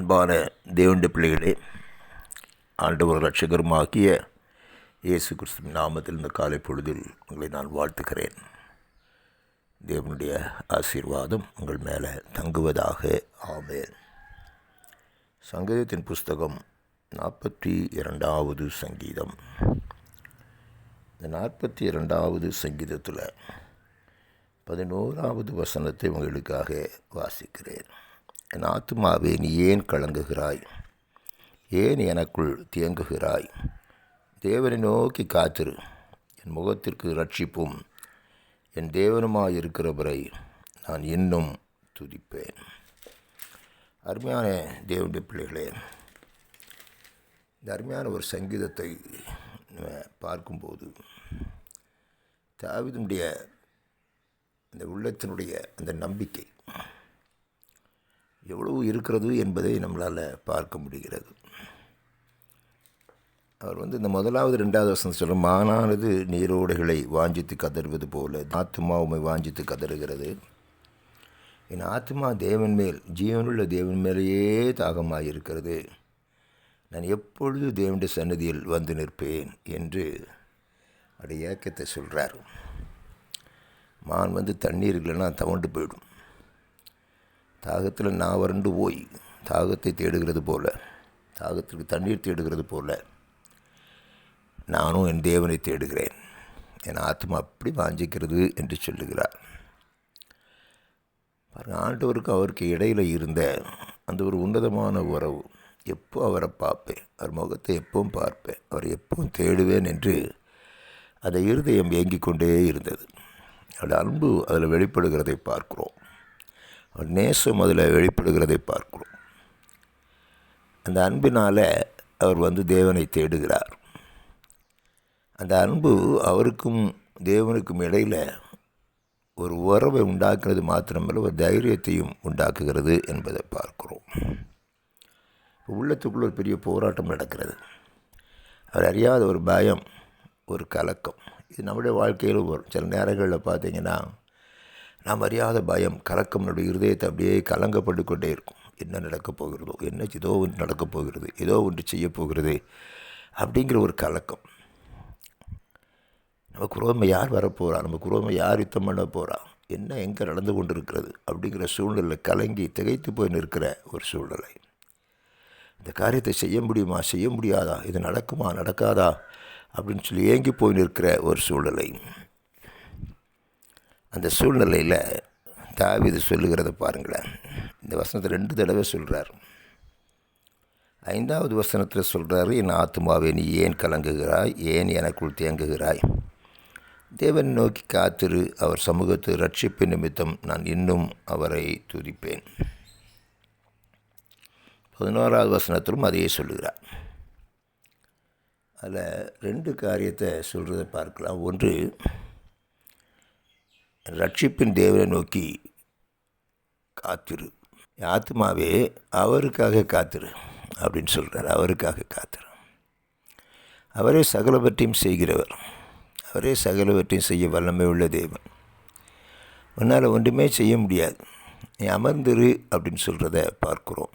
அன்பான தேவனுடைய பிள்ளைகளே ஆண்டவர் ரட்சகருமாகிய இயேசு கிறிஸ்துவின் நாமத்தில் இந்த காலை பொழுதில் உங்களை நான் வாழ்த்துக்கிறேன் தேவனுடைய ஆசீர்வாதம் உங்கள் மேலே தங்குவதாக. ஆமேன். சங்கீதத்தின் புஸ்தகம் நாற்பத்தி இரண்டாவது சங்கீதம். இந்த நாற்பத்தி இரண்டாவது சங்கீதத்தில் பதினோராவது வசனத்தை உங்களுக்காக வாசிக்கிறேன். என் ஆத்மாவே நீ ஏன் கலங்குகிறாய்? ஏன் எனக்குள் தேங்குகிறாய் தேவனை நோக்கி காத்திரு. என் முகத்திற்கு ரட்சிப்பும் என் தேவனுமாய் இருக்கிறவரை நான் இன்னும் துதிப்பேன். அருமையான தேவனுடைய பிள்ளைகளே இந்த அருமையான ஒரு சங்கீதத்தை பார்க்கும்போது தாவிதனுடைய அந்த உள்ளத்தினுடைய அந்த நம்பிக்கை எவ்வளவு இருக்கிறது என்பதை நம்மளால் பார்க்க முடிகிறது. அவர் வந்து இந்த முதலாவது ரெண்டாவது வசனம் சொல்ல மானானது நீரோடைகளை வாஞ்சித்து கதறுவது போல ஆத்மா உமை வாஞ்சித்து கதறுகிறது. என் ஆத்மா தேவன் மேல் ஜீவனுள்ள தேவன் மேலேயே தாகமாக இருக்கிறது நான் எப்பொழுது தேவனுடைய சன்னதியில் வந்து நிற்பேன்? என்று அவருடைய ஏக்கத்தை சொல்கிறார் மான் வந்து தண்ணீர் இல்லைன்னா தவண்டு போயிடும். தாகத்தில் நான் வறண்டு போய் தாகத்தை தேடுகிறது போல தாகத்திற்கு தண்ணீர் தேடுகிறது போல நானும் என் தேவனை தேடுகிறேன். என் ஆத்மா அப்படி வாஞ்சிக்கிறது என்று சொல்லுகிறார். பாருங்க ஆண்டவருக்கு அவருக்கு இடையில் இருந்த அந்த ஒரு உன்னதமான உறவு எப்போ அவரை பார்ப்பேன் அவர் முகத்தை எப்பவும் பார்ப்பேன் அவரை எப்பவும் தேடுவேன் என்று அந்த இருதயம் ஏங்கிக் கொண்டே இருந்தது. அவருடைய அன்பு அதில் வெளிப்படுகிறதை பார்க்குறோம். நேசம் அதில் வெளிப்படுகிறதை பார்க்குறோம். அந்த அன்பினால் அவர் வந்து தேவனை தேடுகிறார். அந்த அன்பு அவருக்கும் தேவனுக்கும் இடையில் ஒரு உறவை உண்டாக்குறது மாத்திரமல்ல ஒரு தைரியத்தையும் உண்டாக்குகிறது என்பதை பார்க்குறோம். உள்ளத்துக்குள்ள ஒரு பெரிய போராட்டம் நடக்கிறது. அவர் அறியாத ஒரு பயம் ஒரு கலக்கம். இது நம்முடைய வாழ்க்கையில் வரும். சில நேரங்களில் பார்த்தீங்கன்னா நாம் அறியாத பயம் கலக்கம் நம்முடைய இருதயத்தை அப்படியே கலங்கப்பட்டு கொண்டே இருக்கும். என்ன நடக்கப் போகிறதோ என்ன ஏதோ ஒன்று நடக்கப் போகிறது ஏதோ ஒன்று செய்ய போகிறது அப்படிங்கிற ஒரு கலக்கம். நம்ம குரோமை யார் வரப்போகிறா நம்ம குரோமை யார் யுத்தம் பண்ண போகிறா என்ன எங்கே நடந்து கொண்டு இருக்கிறது அப்படிங்கிற சூழ்நிலை கலங்கி திகைத்து போய் நிற்கிற ஒரு சூழ்நிலை. இந்த காரியத்தை செய்ய முடியுமா? செய்ய முடியாதா? இது நடக்குமா? நடக்காதா? அப்படின்னு சொல்லி ஏங்கி போய் நிற்கிற ஒரு சூழ்நிலை. அந்த சூழ்நிலையில் தாவிது சொல்லுகிறத பாருங்களேன். இந்த வசனத்தை ரெண்டு தடவை சொல்கிறார் ஐந்தாவது வசனத்தில் சொல்கிறாரு என் ஆத்மாவே நீ ஏன் கலங்குகிறாய்? ஏன் எனக்குள் தேங்குகிறாய்? தேவன் நோக்கி காத்திரு அவர் சமூகத்து ரட்சிப்பு நிமித்தம் நான் இன்னும் அவரை துதிப்பேன். பதினோராவது வசனத்திலும் அதையே சொல்லுகிறார். அதில் ரெண்டு காரியத்தை சொல்கிறத பார்க்கலாம். ஒன்று ரட்சிப்பின் தேவனை நோக்கி காத்திரு. ஆத்மாவே அவருக்காக காத்திரு அப்படின்னு சொல்கிறார் அவருக்காக காத்திரு. அவரே சகலவற்றையும் செய்கிறவர். அவரே சகலவற்றையும் செய்ய வல்லமை உள்ள தேவன். உன்னால் ஒன்றுமே செய்ய முடியாது. நீ அமர்ந்திரு அப்படின்னு சொல்கிறத பார்க்குறோம்.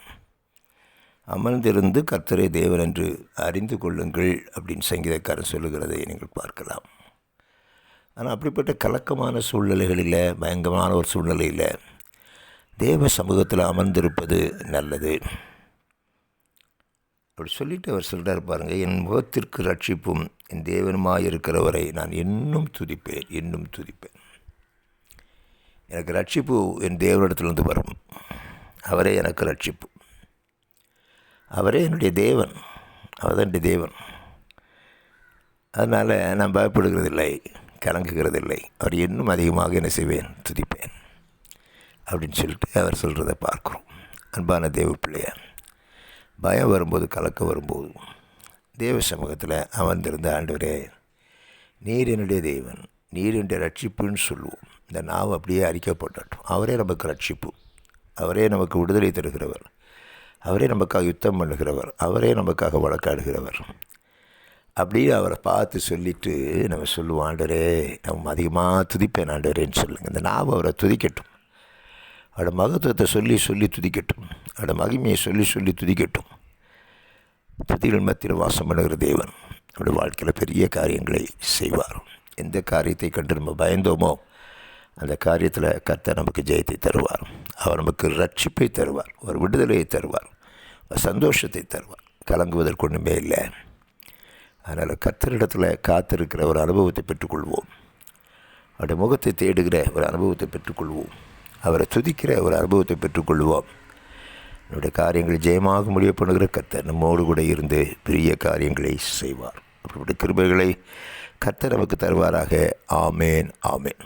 அமர்ந்திருந்து கர்த்தரை தேவன் என்று அறிந்து கொள்ளுங்கள் அப்படின்னு சங்கீதக்காரன் சொல்லுகிறதை நீங்கள் பார்க்கலாம். ஆனால் அப்படிப்பட்ட கலக்கமான சூழ்நிலைகளில் பயங்கரமான ஒரு சூழ்நிலையில் தேவ சமூகத்தில் அமர்ந்திருப்பது நல்லது. அப்படி சொல்லிட்டு அவர் சொல்கிறார் பாருங்கள் என் முகத்திற்கு ரட்சிப்பும் என் தேவனுமாய் இருக்கிறவரை நான் இன்னும் துதிப்பேன் இன்னும் துதிப்பேன். எனக்கு ரட்சிப்பு என் தேவனிடத்துலேருந்து வரும். அவரே எனக்கு ரட்சிப்பு. அவரே என்னுடைய தேவன். அவர் தான் என்னுடைய தேவன். அதனால் நான் பயப்படுகிறதில்லை. கலங்குகிறதில்லை. அவர் இன்னும் அதிகமாக என்ன செய்வேன்? துதிப்பேன். அப்படின்னு சொல்லிட்டு அவர் சொல்கிறத பார்க்குறோம். அன்பான தேவ பிள்ளைய பயம் வரும்போது கலக்க வரும்போது தேவ சமூகத்தில் அமர்ந்திருந்த ஆண்டவரே நீர் என்னுடைய தெய்வன் நீர் என்னுடைய ரட்சிப்புன்னு சொல்லுவோம். இந்த நாவ் அப்படியே அறிக்கப்பட்டட்டும் அவரே நமக்கு ரட்சிப்பு. அவரே நமக்கு விடுதலை தருகிறவர். அவரே நமக்காக யுத்தம் பண்ணுகிறவர். அவரே நமக்காக வழக்காடுகிறவர். அப்படியே அவரை பார்த்து சொல்லிவிட்டு நம்ம சொல்லுவோம் ஆண்டரே நம்ம அதிகமாக துதிப்பேன் ஆண்டரேன்னு சொல்லுங்கள் இந்த நாம் அவரை துதிக்கட்டும். அவட மகத்துவத்தை சொல்லி சொல்லி துதிக்கட்டும். அவட மகிமையை சொல்லி சொல்லி துதிக்கட்டும். துதிகள் மத்தியில் வாசம் பண்ணுகிற தேவன் அவருடைய வாழ்க்கையில் பெரிய காரியங்களை செய்வார். எந்த காரியத்தை கண்டு நம்ம பயந்தோமோ அந்த காரியத்தில் கர்த்தர் நமக்கு ஜெயத்தை தருவார். அவர் நமக்கு ரட்சிப்பை தருவார். ஒரு விடுதலையை தருவார். ஒரு சந்தோஷத்தை தருவார். கலங்குவதற்கு ஒன்றுமே இல்லை. அதனால் கத்தரிடத்தில் காத்திருக்கிற ஒரு அனுபவத்தை பெற்றுக்கொள்வோம். அவருடைய முகத்தை தேடுகிற ஒரு அனுபவத்தை பெற்றுக்கொள்வோம். அவரை துதிக்கிற ஒரு அனுபவத்தை பெற்றுக்கொள்வோம். நம்முடைய காரியங்கள் ஜெயமாக முடிவு பண்ணுகிற கத்தர் நம்மோடு கூட இருந்து பெரிய காரியங்களை செய்வார். அப்படிப்பட்ட கிருபைகளை கத்தர் நமக்கு தருவாராக. ஆமேன் ஆமேன்.